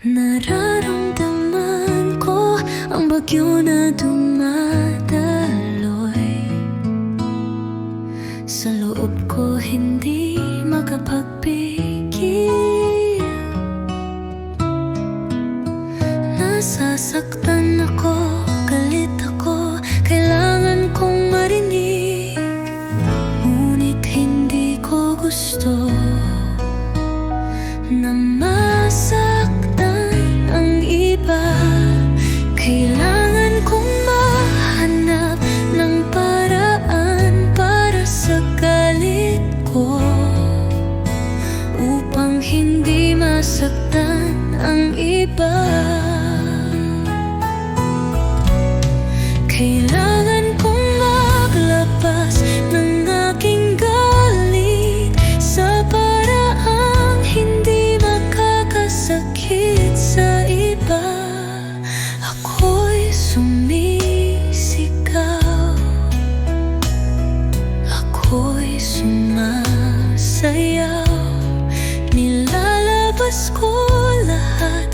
Nararamdaman ko ang bagyo na dumadaloy Sa loob ko hindi makapagpigil Nasasaktan ako, galit ako Kailangan kong marinig Hindi masaktan ang iba. Kailangan kong maglabas ng aking galit Sa paraang hindi makakasakit sa iba. Ako'y sumisigaw. Ako'y sumasayaw School ko lahat